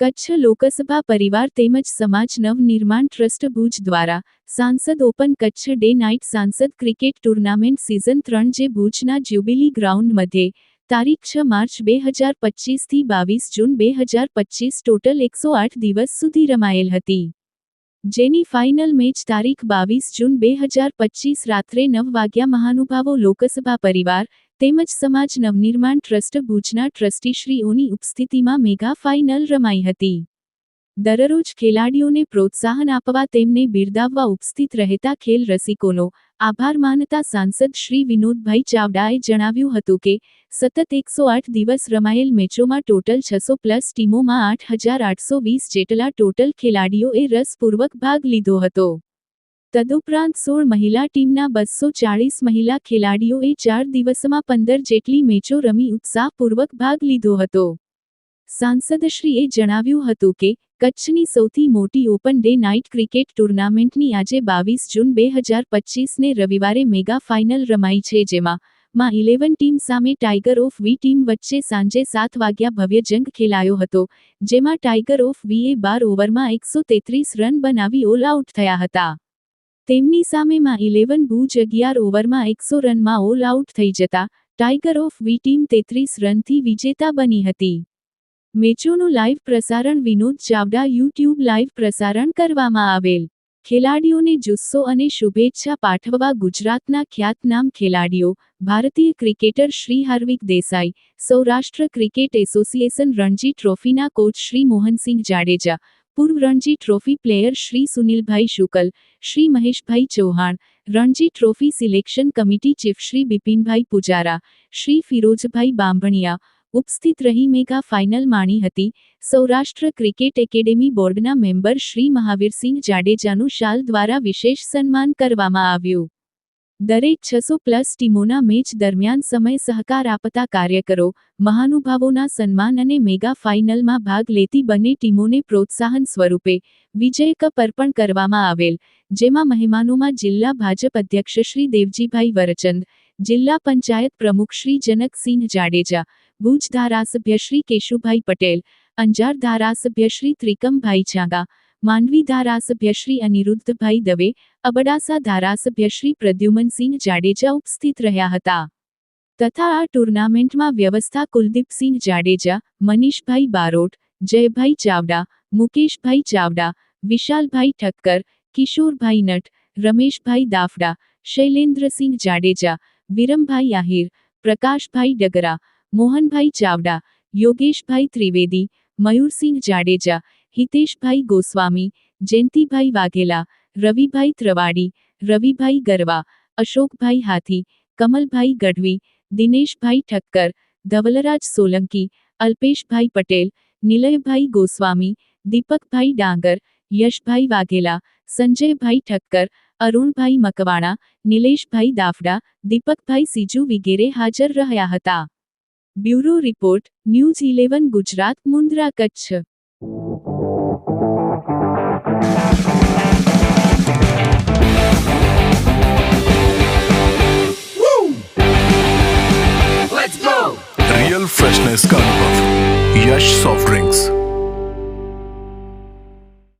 કચ્છ લોકસભા પરિવાર તેમજ સમાજ નવનિર્માણ ટ્રસ્ટ ભુજ દ્વારા સાંસદ ઓપન કચ્છ ડે નાઇટ સાંસદ ક્રિકેટ ટુર્નામેન્ટ સિઝન ત્રણ જે ભુજના જ્યુબિલી ગ્રાઉન્ડ મધ્યે તારીખ છ માર્ચ બે હજાર પચીસથી બાવીસ જૂન બે હજાર પચીસ ટોટલ એકસો આઠ દિવસ સુધી રમાયેલ હતી. જેની ફાઇનલ મેચ તારીખ બાવીસ જૂન બે હજાર પચીસ રાત્રે નવ વાગ્યા મહાનુભાવો લોકસભા પરિવાર તેમજ સમાજ નવનિર્માણ ટ્રસ્ટ ભુજના ટ્રસ્ટીશ્રીઓની ઉપસ્થિતિમાં મેગા ફાઇનલ રમાઈ હતી. દરરોજ ખેલાડીઓને પ્રોત્સાહન આપવા તેમને બિરદાવવા ઉપસ્થિત રહેતા ખેલ રસિકોનો આભાર માનતા સાંસદ શ્રી વિનોદભાઈ ચાવડાએ જણાવ્યું હતું કે, સતત એકસો આઠ દિવસ રમાયેલ મેચોમાં ટોટલ છસો પ્લસ ટીમોમાં આઠ હજાર આઠસો વીસ જેટલા ટોટલ ખેલાડીઓએ રસપૂર્વક ભાગ લીધો હતો. તદુપરાંત સોળ મહિલા ટીમના બસો ચાળીસ મહિલા ખેલાડીઓએ ચાર દિવસમાં પંદર જેટલી મેચો રમી ઉત્સાહપૂર્વક ભાગ લીધો હતો. સાંસદશ્રીએ જણાવ્યું હતું કે, કચ્છની સૌથી મોટી ઓપન ડે નાઇટ ક્રિકેટ ટુર્નામેન્ટની આજે બાવીસ જૂન બે હજાર પચીસને રવિવારે મેગા ફાઇનલ રમાઈ છે, જેમાં, માં ઇલેવન ટીમ સામે ટાઇગર ઓફ વી ટીમ વચ્ચે સાંજે સાત વાગ્યા ભવ્ય જંગ ખેલાયો હતો, જેમાં ટાઇગર ઓફ વીએ બાર ઓવરમાં એકસો તેત્રીસ રન બનાવી ઓલ આઉટ થયા હતા. તેમની સામે માં ઇલેવન ભુજ અગિયાર ઓવરમાં એકસો રનમાં ઓલ આઉટ થઈ જતા, ટાઇગર ઓફ વી ટીમ તેત્રીસ રનથી વિજેતા બની હતી. મેચોનું લાઇવ પ્રસારણ વિનોદ ચાવડા યુટ્યુબ લાઇવ પ્રસારણ કરવામાં આવેલ. ખેલાડીઓને જુસ્સો અને શુભેચ્છા પાઠવવા ગુજરાતના ખ્યાતનામ ખેલાડીઓ, ભારતીય cricketer Shri Harvik Desai, Saurashtra cricket association Ranji ટ્રોફીના coach Shri Mohansinh Jadeja, પૂર્વ Ranji trophy player Shri Sunilbhai Shukla, Shri Maheshbhai Chauhan, Ranji trophy selection committee chief Shri Bipinbhai Pujara, Shri Firojbhai Bambhaniya ઉપસ્થિત રહી મેગા ફાઇનલ માણી હતી. Saurashtra cricket academy બોર્ડના member Shri Mahavirsinh જાડેજાનું શાલ દ્વારા વિશેષ સન્માન કરવામાં આવ્યું. દરેક છસો પ્લસ ટીમોના મેચ દરમિયાન સમય સહકાર આપતા કાર્યકરો મહાનુભાવોના સન્માન અને મેગા ફાઇનલમાં ભાગ લેતી બંને ટીમોને પ્રોત્સાહન સ્વરૂપે વિજય કપ અર્પણ કરવામાં આવેલ, જેમાં મહેમાનોમાં જિલ્લા ભાજપ અધ્યક્ષ શ્રી દેવજીભાઈ વરચંદ જિલ્લા પંચાયત પ્રમુખ શ્રી જનકસિંહ જાડેજા, ભુજ ધારાસભ્ય શ્રી કેશુભાઈ પટેલ, અંજાર ધારાસભ્ય શ્રી ત્રિકમભાઈ છાંગા માંડવી ધારાસભ્ય શ્રી અનિરુદ્ધભાઈ દવે, અબડાસા ધારાસભ્ય શ્રી પ્રદ્યુમનસિંહ જાડેજા ઉપસ્થિત રહ્યા હતા. તથા આ ટુર્નામેન્ટમાં વ્યવસ્થા કુલદીપસિંહ જાડેજા, મનીષભાઈ બારોટ, જયભાઈ ચાવડા, મુકેશભાઈ ચાવડા, વિશાલભાઈ ઠક્કર, કિશોરભાઈ નટ, રમેશભાઈ દાફડા, શૈલેન્દ્રસિંહ જાડેજા વિરમભાઈ આહિર, પ્રકાશભાઈ ડગરા, મોહનભાઈ ચાવડા, યોગેશભાઈ ત્રિવેદી, મયુરસિંહ જાડેજા, હિતેશભાઈ ગોસ્વામી, જયંતિભાઈ વાઘેલા, રવિભાઈ ત્રવાડી, રવિભાઈ ગરવા, અશોકભાઈ હાથી, કમલભાઈ ગઢવી, દિનેશભાઈ ઠક્કર, ધવલરાજ સોલંકી, અલ્પેશભાઈ પટેલ, નિલયભાઈ ગોસ્વામી, દીપકભાઈ ડાંગર, યશભાઈ વાઘેલા, સંજયભાઈ ઠક્કર અરુણભાઈ મકવાણા નિલેશભાઈ દાફડા દીપકભાઈ સીજુ વિગેરે હાજર રહ્યા હતા bureau report news eleven Gujarat Mundra Kutch real freshness का अनुभव यश सॉफ्ट ड्रिंक्स